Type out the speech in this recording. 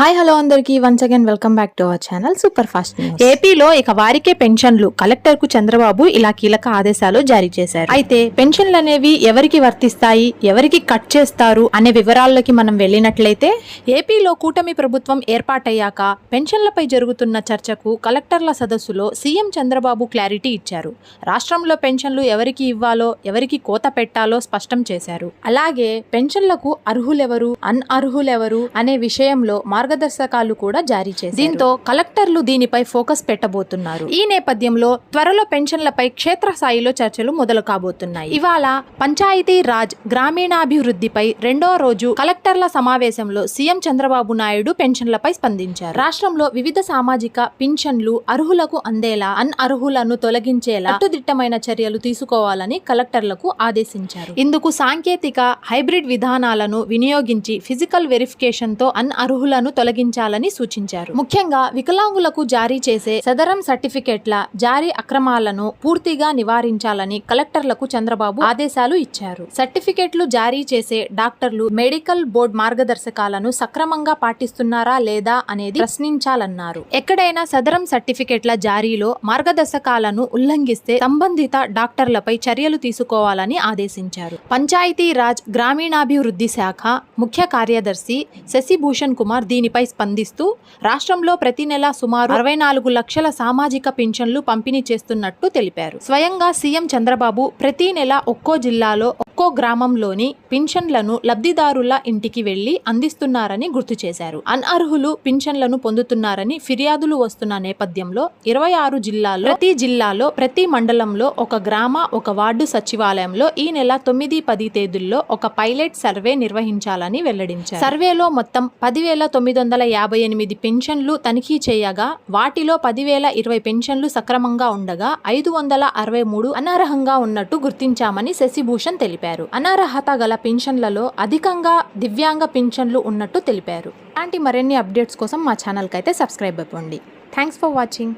Hi hello అందరికీ. Once again welcome back to our channel super fast ఏపీలో ఇక వారికే పెన్షన్లు కలెక్టర్కు చంద్రబాబు ఇలా కీలక ఆదేశాలు జారీ చేశారు. అయితే పెన్షన్లు అనేవి ఎవరికి వర్తిస్తాయి ఎవరికి కట్ చేస్తారు అనే వివరాల్లోకి మనం వెళ్ళినట్లయితే ఏపీలో కూటమి ప్రభుత్వం ఏర్పాటయ్యాక పెన్షన్లపై జరుగుతున్న చర్చకు కలెక్టర్ల సదస్సులో సీఎం చంద్రబాబు క్లారిటీ ఇచ్చారు. రాష్ట్రంలో పెన్షన్లు ఎవరికి ఇవ్వాలో ఎవరికి కోత పెట్టాలో స్పష్టం చేశారు. అలాగే పెన్షన్లకు అర్హులెవరు అన్అర్హులెవరు అనే విషయంలో మార్గదర్శకాలు కూడా జారీ చేశారు. దీంతో కలెక్టర్లు దీనిపై ఫోకస్ పెట్టబోతున్నారు. ఈ నేపథ్యంలో త్వరలో పెన్షన్లపై క్షేత్రస్థాయిలో చర్చలు మొదలు కాబోతున్నాయి. ఇవాళ పంచాయతీ రాజ్ గ్రామీణాభివృద్ధిపై రెండో రోజు కలెక్టర్ల సమావేశంలో సీఎం చంద్రబాబు నాయుడు పెన్షన్లపై స్పందించారు. రాష్ట్రంలో వివిధ సామాజిక పింఛన్లు అర్హులకు అందేలా అన్ అర్హులను తొలగించేలా అట్టుదిట్టమైన చర్యలు తీసుకోవాలని కలెక్టర్లకు ఆదేశించారు. ఇందుకు సాంకేతిక హైబ్రిడ్ విధానాలను వినియోగించి ఫిజికల్ వెరిఫికేషన్తో అన్ అర్హులను తొలగించాలని సూచించారు. ముఖ్యంగా వికలాంగులకు జారీ చేసే సదరం సర్టిఫికెట్ల జారీ అక్రమాలను పూర్తిగా నివారించాలని కలెక్టర్లకు చంద్రబాబు ఆదేశాలు ఇచ్చారు. సర్టిఫికెట్లు జారీ చేసే డాక్టర్లు మెడికల్ బోర్డు మార్గదర్శకాలను సక్రమంగా పాటిస్తున్నారా లేదా అనేది ప్రశ్నించాలన్నారు. ఎక్కడైనా సదరం సర్టిఫికెట్ల జారీలో మార్గదర్శకాలను ఉల్లంఘిస్తే సంబంధిత డాక్టర్లపై చర్యలు తీసుకోవాలని ఆదేశించారు. పంచాయతీ రాజ్ గ్రామీణాభివృద్ధి శాఖ ముఖ్య కార్యదర్శి శశిభూషణ్ కుమార్ దీనిపై స్పందిస్తూ రాష్ట్రంలో ప్రతి నెల సుమారు అరవై నాలుగు లక్షల సామాజిక పింఛన్లు పంపిణీ చేస్తున్నట్టు తెలిపారు. స్వయంగా సీఎం చంద్రబాబు ప్రతి నెల ఒక్కో జిల్లాలో ఒక్కో గ్రామంలోని పింఛన్లను లబ్ధిదారుల ఇంటికి వెళ్ళి అందిస్తున్నారని గుర్తు చేశారు. అనర్హులు పింఛన్లను పొందుతున్నారని ఫిర్యాదులు వస్తున్న నేపథ్యంలో ఇరవై ఆరు జిల్లాల్లో ప్రతి జిల్లాలో ప్రతి మండలంలో ఒక గ్రామ ఒక వార్డు సచివాలయంలో ఈ నెల తొమ్మిది పది తేదీల్లో ఒక పైలట్ సర్వే నిర్వహించాలని వెల్లడించారు. సర్వేలో మొత్తం పదివేల తొమ్మిది తొమ్మిది వందల యాభై ఎనిమిది పెన్షన్లు తనిఖీ చేయగా వాటిలో పదివేల ఇరవై పెన్షన్లు సక్రమంగా ఉండగా ఐదు వందల అరవై మూడు అనర్హంగా ఉన్నట్టు గుర్తించామని శశిభూషణ్ తెలిపారు. అనర్హత గల పెన్షన్లలో అధికంగా దివ్యాంగ పెన్షన్లు ఉన్నట్టు తెలిపారు. ఇలాంటి మరిన్ని అప్డేట్స్ కోసం మా ఛానల్కి అయితే సబ్స్క్రైబ్ అవ్వండి థ్యాంక్స్ ఫర్ వాచింగ్.